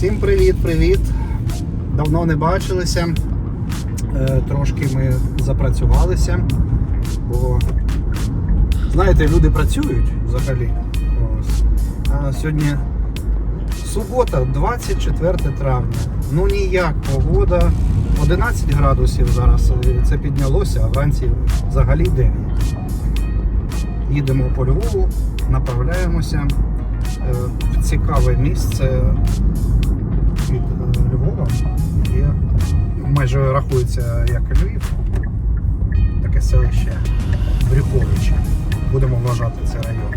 Всім привіт-привіт! Давно не бачилися. Е, Трошки ми запрацювалися, бо знаєте, люди працюють взагалі. Ось. А сьогодні субота, 24 травня. Ну ніяк погода. 11 градусів зараз е, це піднялося, а вранці взагалі 9. Їдемо по Львову, направляємося е, в цікаве місце Львова. Є, майже рахується як Львів, таке селище Брюховичі. Будемо вважати це район.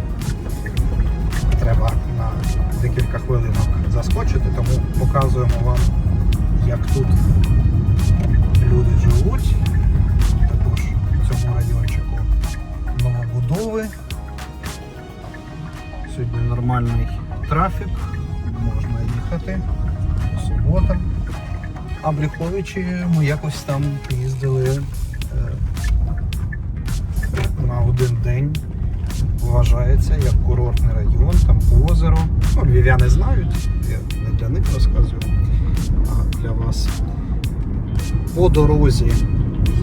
Треба на декілька хвилинок заскочити, тому показуємо вам, як тут люди живуть. Також в цьому райончику новобудови. Сьогодні нормальний трафік, можна їхати. Субота. А в Брюховичі ми якось там їздили е, на один день. Вважається як курортний район, там озеро. Ну, львів'яни знають, я не для них розказую, а для вас. По дорозі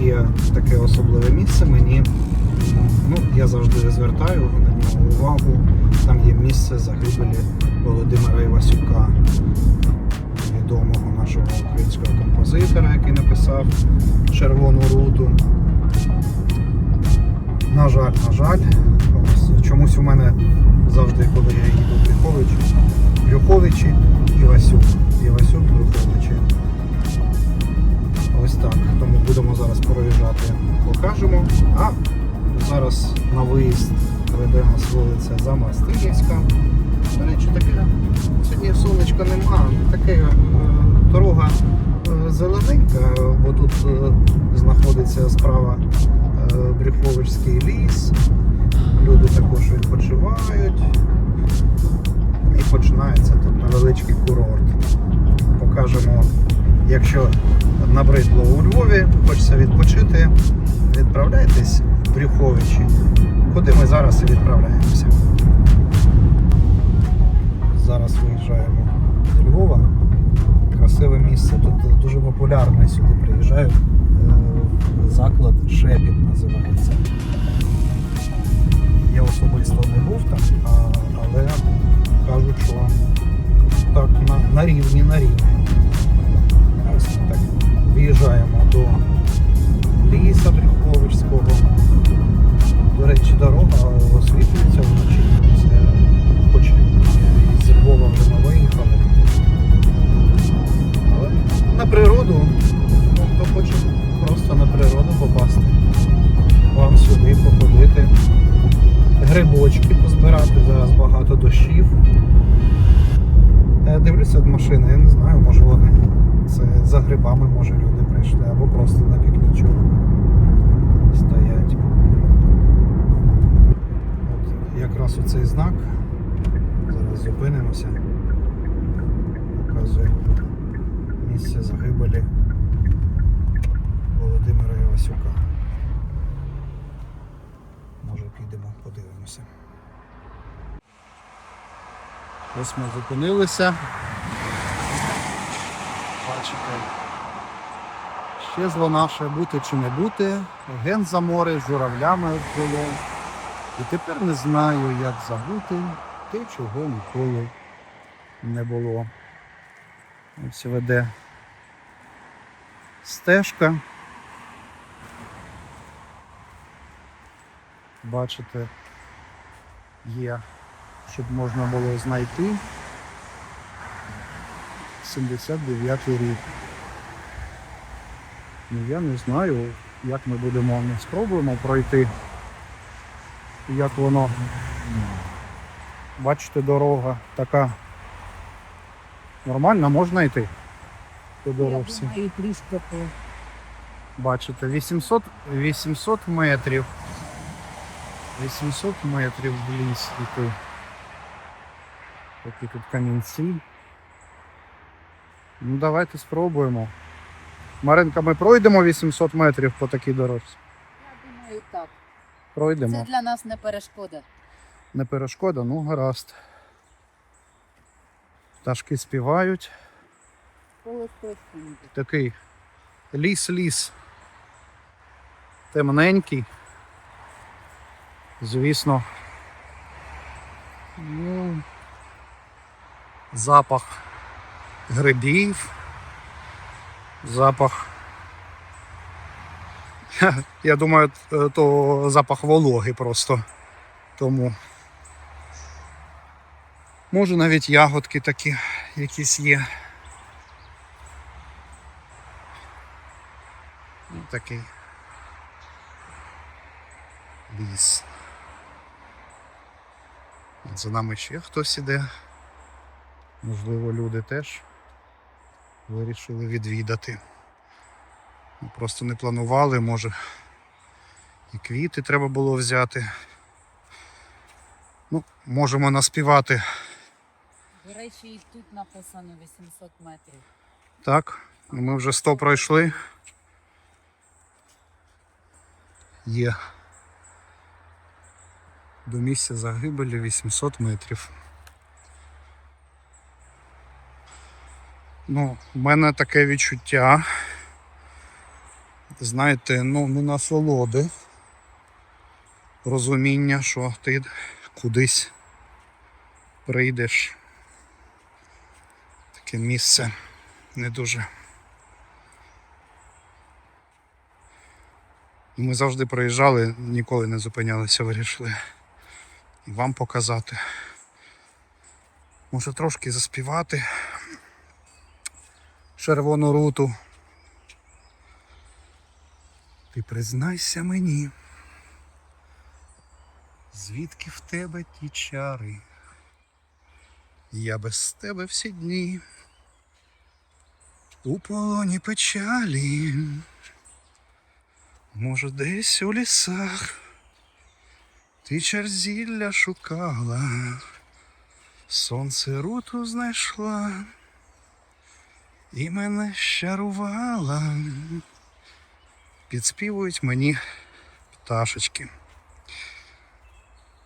є таке особливе місце. Мені ну, я завжди звертаю на нього увагу. Там є місце загибелі Володимира Івасюка, відомого нашого українського композитора, який написав Червону руту. На жаль, на жаль, ось чомусь у мене завжди, коли я їду в Брюхович, Брюховичі Івасюк. Івасюк Брюховичі. Ось так. Тому будемо зараз проїжджати, покажемо. А зараз на виїзд веде нас вулиця Замостинівська. До речі, таке сьогодні сонечка нема. Таке е, дорога е, зелененька, бо тут е, знаходиться справа Брюховичський ліс. Люди також відпочивають. І починається тут невеличкий курорт. Покажемо, якщо набридло у Львові, хочеться відпочити, відправляйтесь в Брюховичі, куди ми зараз і відправляємося. Зараз виїжджаємо з Львова. Красиве місце. Тут дуже популярний сюди приїжджають. Е, Заклад Шепіт називається. Я особисто не був там, але кажуть, що так на, на рівні, на рівні. Ось так виїжджаємо до ліса Брюховичського. До речі, дорога освітлюється вночі. Львова вже ми виїхали. Але на природу, ну, хто хоче просто на природу попасти. Вам сюди походити. Грибочки позбирати, зараз багато дощів. Я дивлюся від машини, я не знаю, може вони це за грибами, може люди прийшли, або просто на пікнічок стоять. От якраз оцей знак. Зупинимося. Показує місце загибелі Володимира Івасюка. Може підемо, подивимося. Ось ми зупинилися. Бачите. Щезло наше бути чи не бути. Ген за море з журавлями було. І тепер не знаю, як забути те, чого ніколи не було. Ось веде стежка. Бачите, є, щоб можна було знайти 79 рік. Ну я не знаю, як ми будемо, ми спробуємо пройти. Як воно. Бачите, дорога така нормальна, можна йти по дорожці. Бачите, 800, 800 метрів. 800 метрів в ліс. Такі тут камінці. Ну давайте спробуємо. Маринка, ми пройдемо 800 метрів по такій дорожці. я думаю, так. Пройдемо. Це для нас не перешкода. Не перешкода, ну гаразд. Пташки співають. Такий ліс-ліс. Темненький. Звісно. Ну, запах грибів. Запах. Я думаю, е, то запах вологи просто. Тому. Може навіть ягодки такі якісь є. Ну, такий ліс. За нами ще хтось іде. Можливо, люди теж вирішили відвідати. Просто не планували, може і квіти треба було взяти. Ну, можемо наспівати. До речі, і тут написано 800 метрів. Так, ну, ми вже 100 пройшли. Є. До місця загибелі 800 метрів. Ну, в мене таке відчуття. Знаєте, ну не насолоди. Розуміння, що ти кудись прийдеш. Таке місце не дуже. Ми завжди проїжджали, ніколи не зупинялися, вирішили і вам показати. Може трошки заспівати червону руту. Ти признайся мені, звідки в тебе ті чари? Я без тебе всі дні у полоні печалі. Може, десь у лісах ти черзілля шукала, сонце руту знайшла і мене щарувала. Підспівують мені пташечки.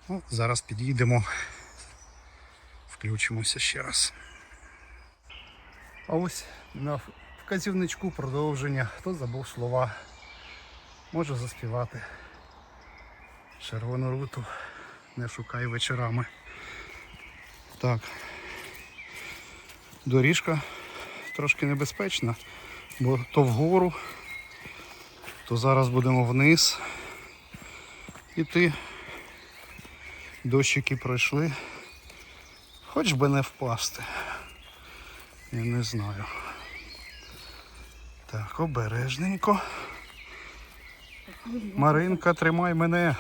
Ну, зараз під'їдемо, включимося ще раз. А ось на вказівничку продовження. Хто забув слова, може заспівати. Червону руту не шукай вечорами. Так. Доріжка трошки небезпечна, бо то вгору, то зараз будемо вниз. Іти. Дощики пройшли. Хоч би не впасти. Я не знаю. Так, обережненько. Маринка, тримай мене.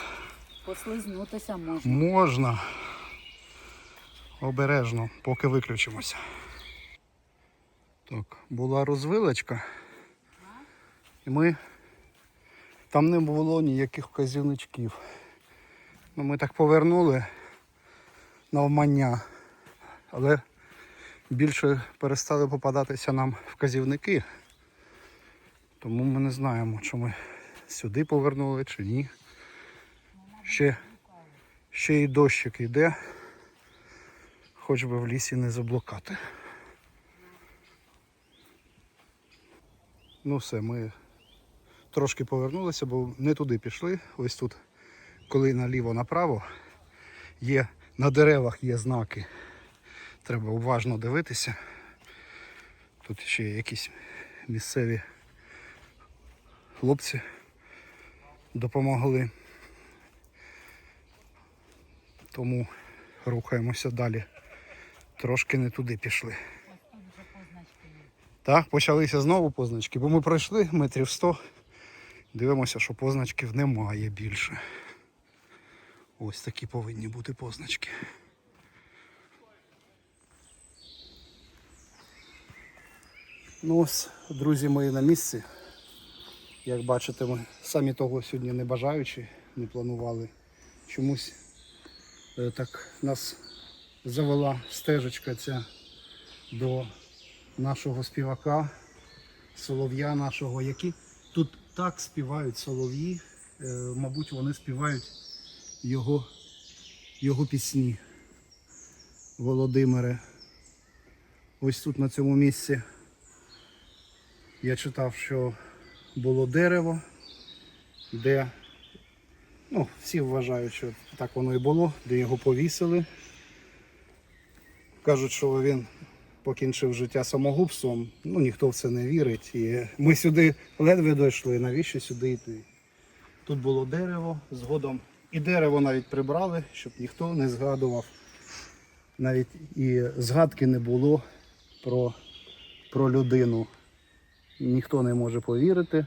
Послизнутися можна. Можна. Обережно, поки виключимося. Так, була розвилочка. І ми. Там не було ніяких вказівничків. Ну, ми так повернули навмання. Але більше перестали попадатися нам вказівники. Тому ми не знаємо, чи ми сюди повернули чи ні. Ще, ще й дощик йде. Хоч би в лісі не заблукати. Ну все, ми трошки повернулися, бо не туди пішли. Ось тут, коли наліво направо, є на деревах є знаки. Треба уважно дивитися. Тут ще є якісь місцеві хлопці допомогли. Тому рухаємося далі. Трошки не туди пішли. Так, почалися знову позначки, бо ми пройшли метрів 100. Дивимося, що позначків немає більше. Ось такі повинні бути позначки. Ну ось, друзі мої на місці. Як бачите, ми самі того сьогодні не бажаючи, не планували. Чомусь е, так нас завела стежечка ця до нашого співака, солов'я нашого, які тут так співають солов'ї, е, мабуть, вони співають його, його пісні. Володимире. Ось тут на цьому місці Я читав, що було дерево, де ну, всі вважають, що так воно і було, де його повісили. Кажуть, що він покінчив життя самогубством. Ну, ніхто в це не вірить. І ми сюди ледве дійшли. Навіщо сюди йти? Тут було дерево, згодом і дерево навіть прибрали, щоб ніхто не згадував. Навіть і згадки не було про, про людину. Ніхто не може повірити,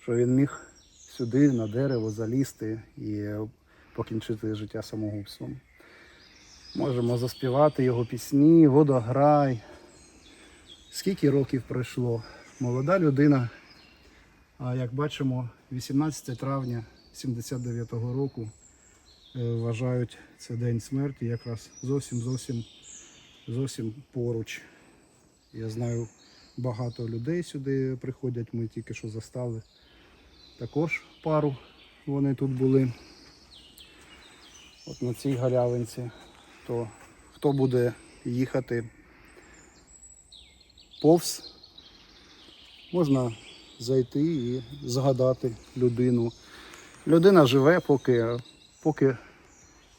що він міг сюди на дерево залізти і покінчити життя самогубством. Можемо заспівати його пісні, водограй. Скільки років пройшло? Молода людина. А як бачимо, 18 травня 79-го року е, вважають це день смерті якраз зовсім зовсім зовсім поруч. Я знаю, багато людей сюди приходять, ми тільки що застали. Також пару вони тут були. От на цій галявинці. То хто буде їхати повз, можна зайти і згадати людину. Людина живе, поки, поки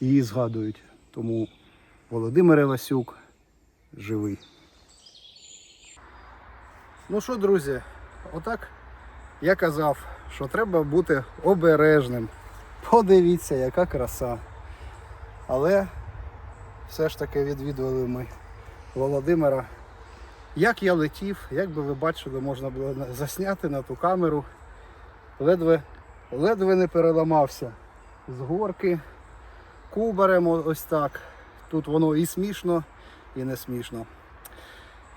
її згадують. Тому Володимир Івасюк живий. Ну що, друзі, отак я казав, що треба бути обережним. Подивіться, яка краса. Але все ж таки відвідували ми Володимира. Як я летів, як би ви бачили, можна було засняти на ту камеру. Ледве, ледве не переламався з горки. Кубарем ось так. Тут воно і смішно, і не смішно.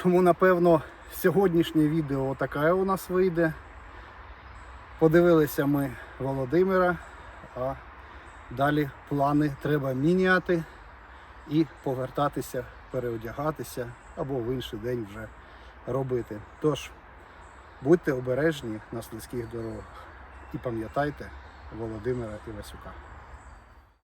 Тому, напевно, сьогоднішнє відео таке у нас вийде. Подивилися ми Володимира, а далі плани треба міняти і повертатися, переодягатися або в інший день вже робити. Тож, будьте обережні на слизьких дорогах і пам'ятайте Володимира Івасюка.